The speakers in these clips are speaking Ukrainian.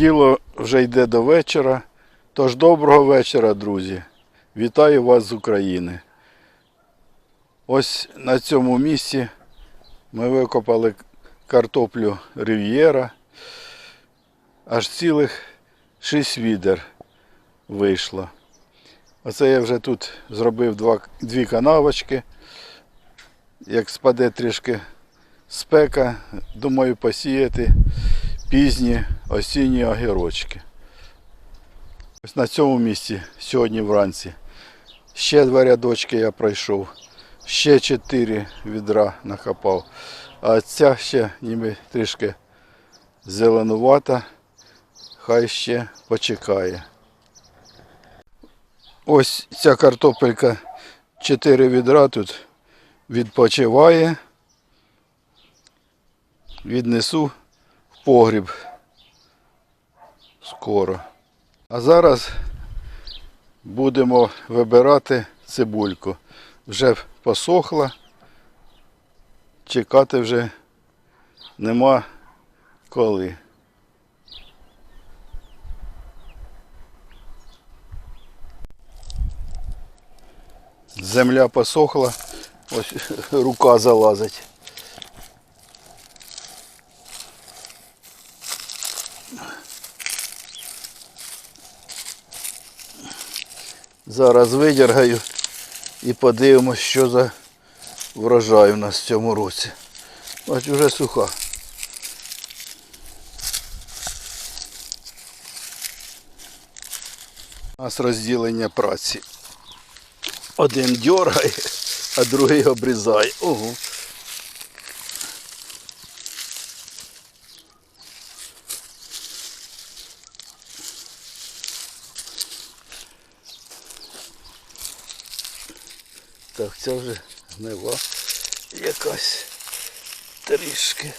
Діло вже йде до вечора. Тож доброго вечора, друзі. Вітаю вас з України. Ось на цьому місці ми викопали картоплю Рив'єра. Аж цілих шість відер вийшло. Оце я вже тут зробив два, дві канавочки. Як спаде трішки спека, думаю посіяти пізні осінні огірочки. Ось на цьому місці сьогодні вранці. Ще два рядочки я пройшов, ще чотири відра накопав. А ця ще ніби трішки зеленувата, хай ще почекає. Ось ця картопелька, чотири відра тут відпочиває. Віднесу погріб скоро. А зараз будемо вибирати цибульку. Вже посохла, чекати вже нема коли. Земля посохла, ось рука залазить. Зараз видергаю і подивимось, що за врожай у нас в цьому році. Ось вже суха. У нас розділення праці. Один дергає, а другий обрізає. Ого. Так, це вже гнила якась трішки.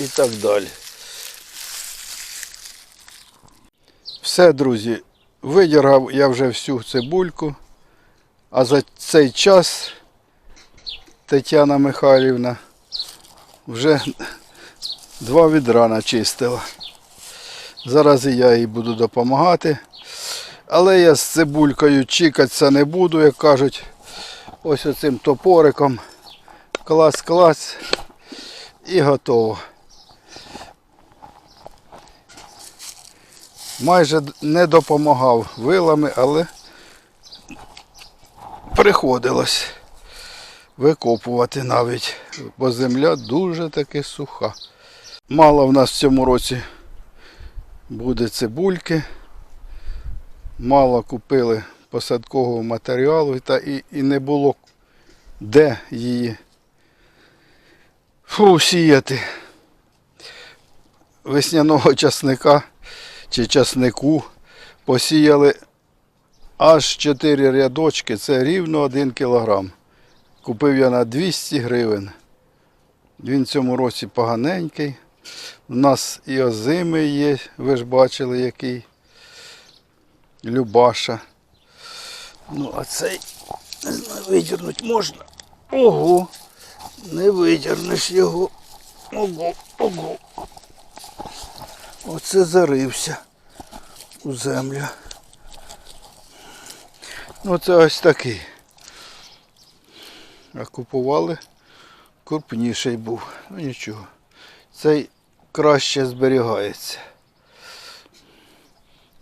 І так далі. Все, друзі, видіргав я вже всю цибульку, а за цей час Тетяна Михайлівна вже два відра начистила. Зараз і я їй буду допомагати. Але я з цибулькою чікатися не буду, як кажуть, ось оцим топориком. Клас-клас і готово. Майже не допомагав вилами, але приходилось викопувати навіть, бо земля дуже таки суха. Мало в нас в цьому році буде цибульки. Мало купили посадкового матеріалу та і, і не було де її фу, сіяти. Весняного часника чи часнику посіяли аж 4 рядочки, це рівно 1 кілограм. Купив я на 200 гривень. Він в цьому році поганенький. У нас і озимий є, ви ж бачили який. Любаша. Ну, а цей не знаю, видірнути можна. Ого! Не видірнеш його. Ого, ого. Оце зарився у землю. Ну це ось такий. А купували крупніший був. Ну нічого. Цей краще зберігається.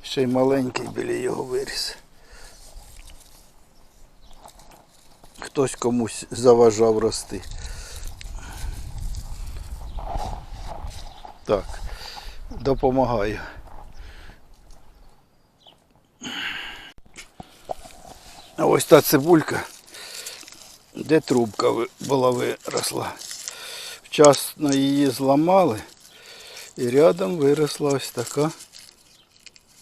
Ще й маленький біля його виріс. Хтось комусь заважав рости. Так, допомагаю. А ось та цибулька де трубка була виросла. Вчасно її зламали і рядом виросла ось така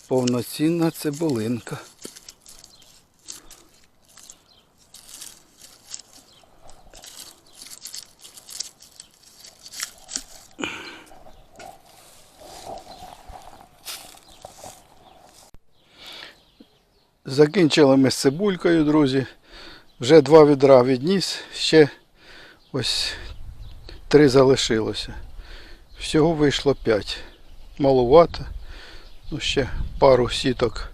повноцінна цибулинка. Закінчили ми з цибулькою, друзі. Вже два відра відніс, ще ось три залишилося. Всього вийшло п'ять. Малувато. Ну, ще пару сіток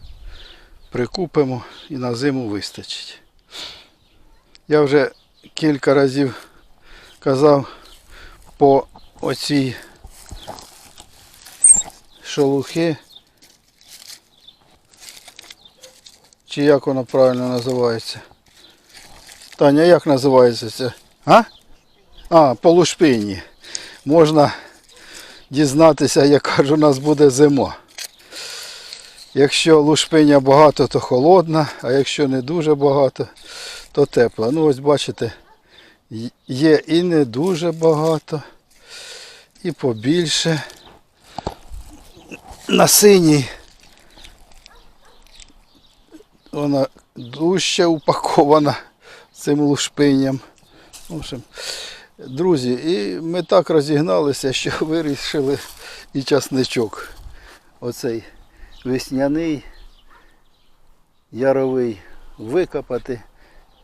прикупимо і на зиму вистачить. Я вже кілька разів казав по оцій шелухи. Чи як воно правильно називається? Таня, як називається це? А? А, по лушпині. Можна дізнатися, яка ж у нас буде зима. Якщо лушпиня багато, то холодна, а якщо не дуже багато, то тепла. Ну ось бачите, є і не дуже багато, і побільше. На синій вона дужче упакована цим лушпинням. Друзі, і ми так розігналися, що вирішили і часничок. Оцей весняний, яровий викопати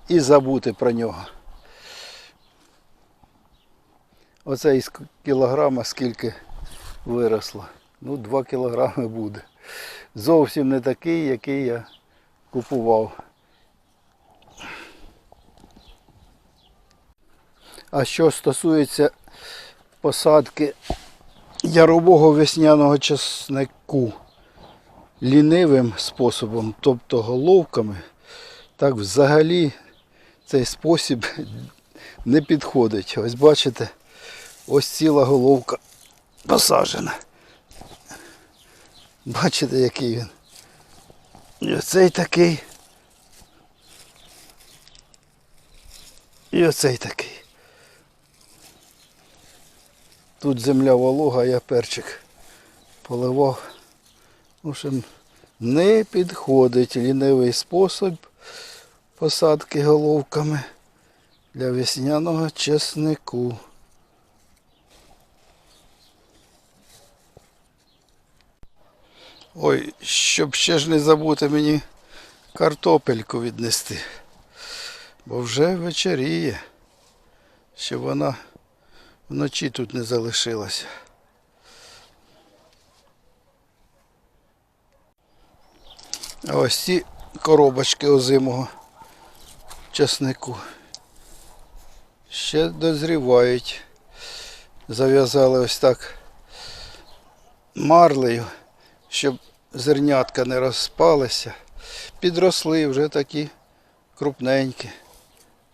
і забути про нього. Оце із кілограма скільки виросло. Ну, 2 кілограми буде. Зовсім не такий, який я купував. А що стосується посадки ярового весняного часнику лінивим способом, тобто головками, так взагалі цей спосіб не підходить. Ось бачите, ось ціла головка посаджена. Бачите, який він. І оцей такий. І оцей такий. Тут земля волога, я перчик поливав. В общем, не підходить лінивий спосіб посадки головками для весняного чеснику. Ой, щоб ще ж не забути мені картопельку віднести. Бо вже вечеріє, щоб вона вночі тут не залишилася. А ось ці коробочки озимого часнику ще дозрівають. Зав'язали ось так марлею, щоб зернятка не розпалися. Підросли вже такі крупненькі.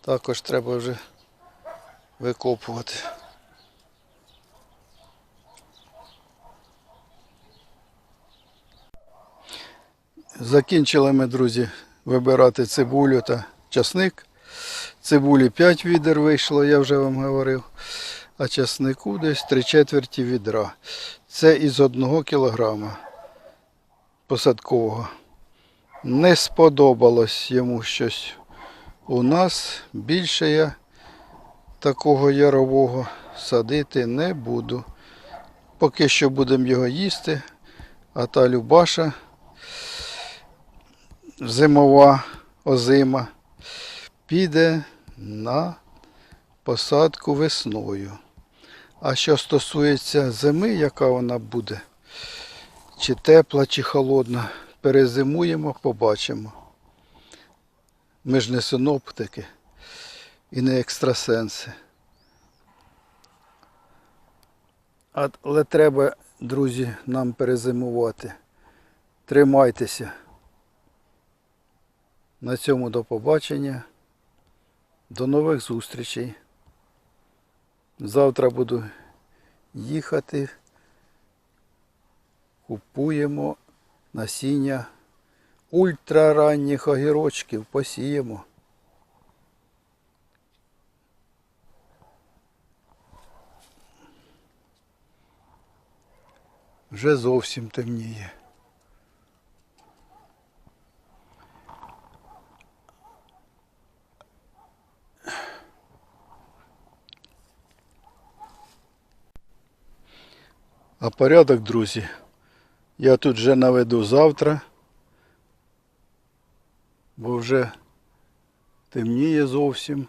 Також треба вже викопувати. Закінчили ми, друзі, вибирати цибулю та часник. Цибулі 5 відер вийшло, я вже вам говорив. А часнику десь 3 четверті відра. Це із 1 кілограма посадкового. Не сподобалось йому щось у нас. Більше я такого ярового садити не буду. Поки що будемо його їсти, а та Любаша зимова озима піде на посадку весною. А що стосується зими, яка вона буде, чи тепла, чи холодна, перезимуємо, побачимо. Ми ж не синоптики і не екстрасенси. Але треба, друзі, нам перезимувати. Тримайтеся. На цьому до побачення. До нових зустрічей. Завтра буду їхати. Купуємо насіння ультраранніх огірочків, посіємо. Вже зовсім темніє. А порядок, друзі, я тут вже наведу завтра. бо вже темніє зовсім,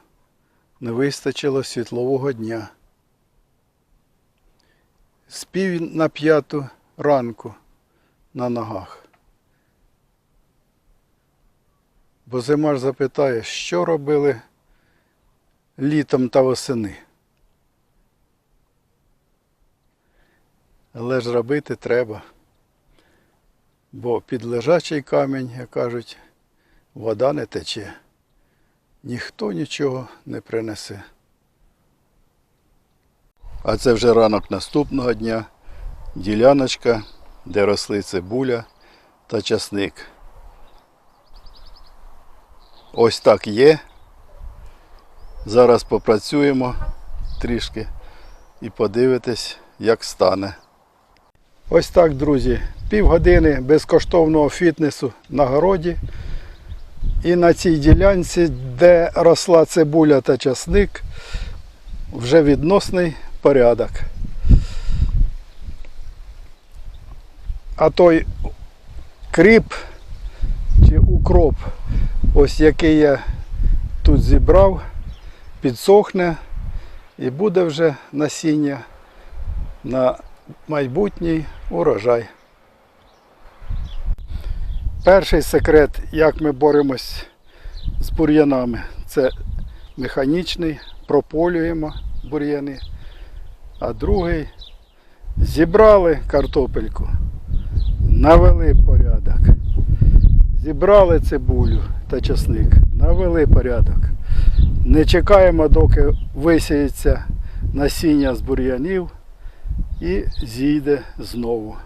не вистачило світлового дня. Спів на п'яту ранку на ногах. Бо зима ж запитає, що робили літом та восени. Але ж робити треба. Бо під лежачий камінь, як кажуть, вода не тече. Ніхто нічого не принесе. А це вже ранок наступного дня. Діляночка, де росли цибуля та часник. Ось так є. Зараз попрацюємо трішки і подивитесь, як стане. Ось так, друзі, півгодини безкоштовного фітнесу на городі. І на цій ділянці, де росла цибуля та часник, вже відносний порядок. А той кріп чи укроп, ось який я тут зібрав, підсохне і буде вже насіння на майбутній урожай. Перший секрет, як ми боремось з бур'янами, це механічний, прополюємо бур'яни. А другий зібрали картопельку, навели порядок. Зібрали цибулю та часник, навели порядок. Не чекаємо, доки висіється насіння з бур'янів і зійде знову.